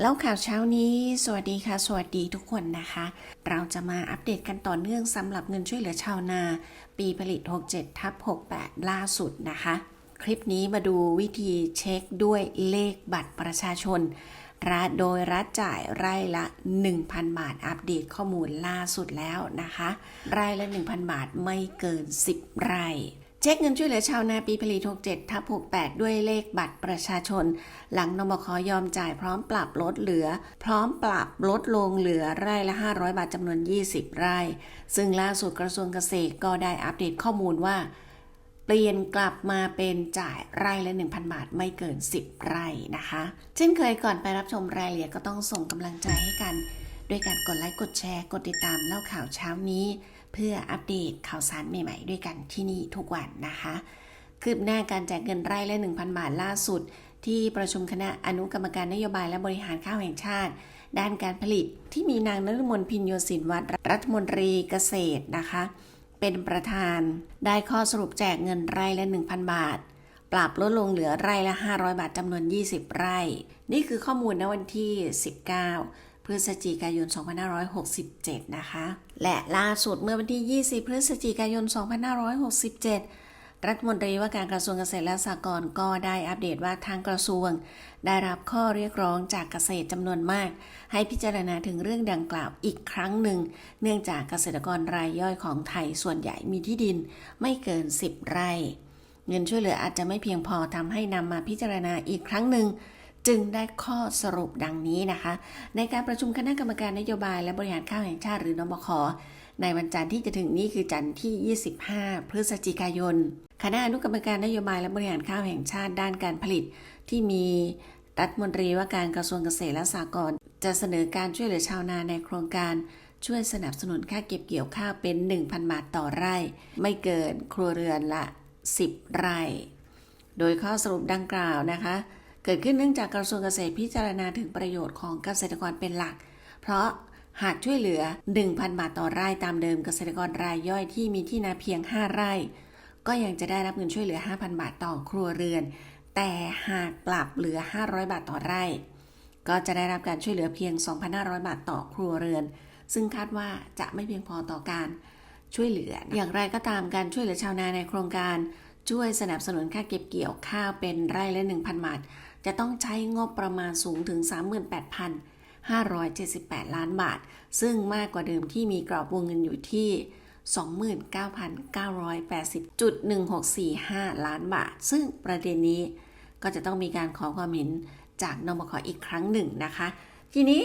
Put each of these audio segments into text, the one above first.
แล้วข่าวเช้านี้ สวัสดีค่ะ สวัสดีทุกคนนะคะ เราจะมาอัปเดตกันต่อเนื่องสำหรับเงินช่วยเหลือชาวนา ปีผลิต 67 ทับ 68 ล่าสุดนะคะ คลิปนี้มาดูวิธีเช็คด้วยเลขบัตรประชาชนรัฐโดยรัฐจ่ายไร่ละ 1,000 บาท อัปเดตข้อมูลล่าสุดแล้วนะคะ ไร่ละ 1,000 บาทไม่เกิน 10 ไร่ เช็คเงินช่วยเหลือชาวนาปีผลิต67ทับ68 ด้วยเลขบัตรประชาชน หลังนบคยอมจ่ายพร้อมปรับลดเหลือ พร้อมปรับลดลงเหลือไร่ละ 500 บาทจำนวน 20 ไร่ ซึ่งล่าสุดกระทรวงเกษตรก็ได้อัปเดตข้อมูลว่า เปลี่ยนกลับมาเป็นจ่ายไร่ละ 1,000 บาทไม่เกิน 10 ไร่นะคะ เช่นเคยก่อนไปรับชมรายละเอียดก็ต้องส่งกำลังใจให้กัน ด้วยการกดไลค์กดแชร์ กดติดตามเล่าข่าวเช้านี้ เพื่ออัปเดตข่าวสารใหม่ๆ ด้วยกันที่นี่ทุกวันนะคะคืบหน้าการแจกเงินไร่ละ 1,000 บาทล่าสุด ที่ประชุมคณะอนุกรรมการนโยบายและบริหารข้าวแห่งชาติ ด้านการผลิตที่มีนางนฤมลพินโยสินวัตรรัฐมนตรีเกษตรนะคะ เป็นประธานได้ข้อสรุปแจกเงินไร่ละ 1,000 บาท ปรับลดลงเหลือไร่ละ 500 บาทจำนวน 20 ไร่ นี่คือข้อมูลณวันที่ 19 พฤศจิกายน 2567 นะคะ และล่าสุดเมื่อวันที่ 20 พฤศจิกายน 2567 รัฐมนตรีว่าการกระทรวงเกษตรและสหกรณ์ก็ได้อัปเดตว่าทางกระทรวง ได้รับข้อเรียกร้องจากเกษตรจำนวนมาก ให้พิจารณาถึงเรื่องดังกล่าวอีกครั้งหนึ่ง เนื่องจากเกษตรกรรายย่อยของไทยส่วนใหญ่มีที่ดินไม่เกิน 10 ไร่ เงินช่วยเหลืออาจจะไม่เพียงพอทำให้นำมาพิจารณาอีกครั้งหนึ่ง จึงได้ข้อสรุปดังนี้นะคะ ในการประชุมคณะกรรมการนโยบายและบริหารข้าวแห่งชาติหรือนบคในวันจันทร์ที่จะถึงนี้คือจันทร์ที่ 25 พฤศจิกายน คณะอนุกรรมการนโยบายและบริหารข้าวแห่งชาติด้านการผลิต ที่มีรัฐมนตรีว่าการกระทรวงเกษตรและสหกรณ์จะเสนอการช่วยเหลือชาวนาในโครงการช่วยสนับสนุนค่าเก็บเกี่ยวข้าวเป็น 1,000 บาทต่อไร่ ไม่เกินครัวเรือนละ 10 ไร่ โดยข้อสรุปดังกล่าวนะคะ เกิดขึ้นเนื่องจากกระทรวงเกษตรพิจารณาถึงประโยชน์ของเกษตรกรเป็นหลัก เพราะหากช่วยเหลือ 1,000 บาทต่อไร่ตามเดิมเกษตรกรรายย่อยที่มีที่นาเพียง 5 ไร่ ก็ยังจะได้รับเงินช่วยเหลือ 5,000 บาทต่อครัวเรือน แต่หากปรับเหลือ 500 บาทต่อไร่ ก็จะได้รับการช่วยเหลือเพียง 2,500 บาทต่อครัวเรือน ซึ่งคาดว่าจะไม่เพียงพอต่อการช่วยเหลือ อย่างไรก็ตามการช่วยเหลือชาวนาในโครงการ ช่วยสนับสนุนค่าเก็บเกี่ยวข้าวเป็นไร่ละ 1,000 บาท จะต้องใช้งบประมาณสูงถึง 38,578 ล้านบาท ซึ่งมากกว่าเดิมที่มีกรอบวงเงินอยู่ที่ 29,980.1645 ล้านบาท ซึ่งประเด็นนี้ก็จะต้องมีการขอความเห็นจากนบคอีกครั้งหนึ่งนะคะ ทีนี้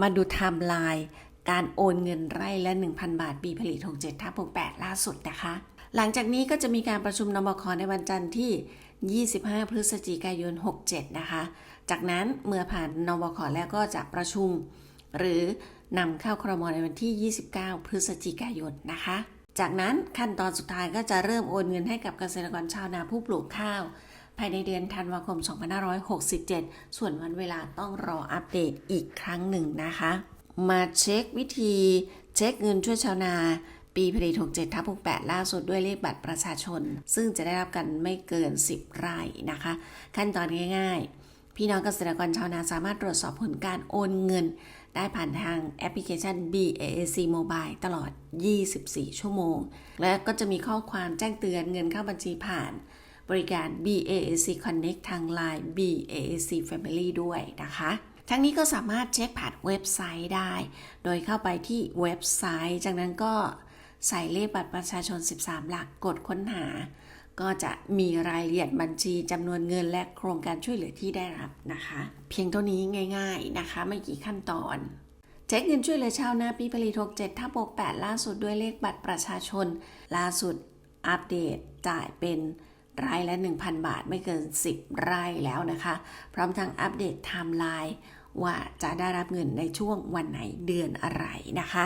มาดูไทม์ไลน์การโอนเงินไร่ละ 1,000 บาทปีผลิต 67ทับ68 ล่าสุดนะคะ หลังจากนี้ก็จะมีการประชุมนบคในวันจันทร์ที่ 25 พฤศจิกายน 67 นะคะ จากนั้นเมื่อผ่านนบคแล้วก็จะประชุม หรือนำเข้าครมในวันที่ 29 พฤศจิกายนนะคะ จากนั้นขั้นตอนสุดท้ายก็จะเริ่มโอนเงินให้กับเกษตรกรชาวนาผู้ปลูกข้าว ภายในเดือนธันวาคม 2567 ส่วนวันเวลาต้องรออัปเดตอีกครั้งหนึ่งนะคะ มาเช็ควิธีเช็คเงินช่วยชาวนา ปีผลิต67ทับ68ล่าสุดด้วยเลขบัตรประชาชน ซึ่งจะได้รับกันไม่เกิน 10 ไร่นะคะ ขั้นตอนง่าย ๆ พี่น้องเกษตรกรชาวนาสามารถตรวจสอบผลการโอนเงิน ได้ผ่านทางแอปพลิเคชัน BAC Mobile ตลอด 24 ชั่วโมง และก็จะมีข้อความแจ้งเตือนเงินเข้าบัญชีผ่านบริการ BAC Connect ทาง Line BAC Family ด้วยนะคะ ทั้งนี้ก็สามารถเช็คผ่านเว็บไซต์ได้ โดยเข้าไปที่เว็บไซต์ จากนั้นก็ ใส่เลขบัตรประชาชน 13 หลักกดค้นหา ก็จะมีรายละเอียดบัญชีจำนวนเงินและโครงการช่วยเหลือที่ได้รับนะคะ เพียงเท่านี้ง่าย ๆนะคะ ไม่กี่ขั้นตอนเช็คเงินช่วยเหลือชาวนาปีผลิต67ทับ68ล่าสุดด้วยเลขบัตรประชาชน ล่าสุดอัปเดตจ่ายเป็นรายละ 1,000 บาทไม่เกิน 10 ไร่แล้วนะคะ พร้อมทั้งอัปเดตไทม์ไลน์ว่าจะได้รับเงินในช่วงวันไหนเดือนอะไรนะคะ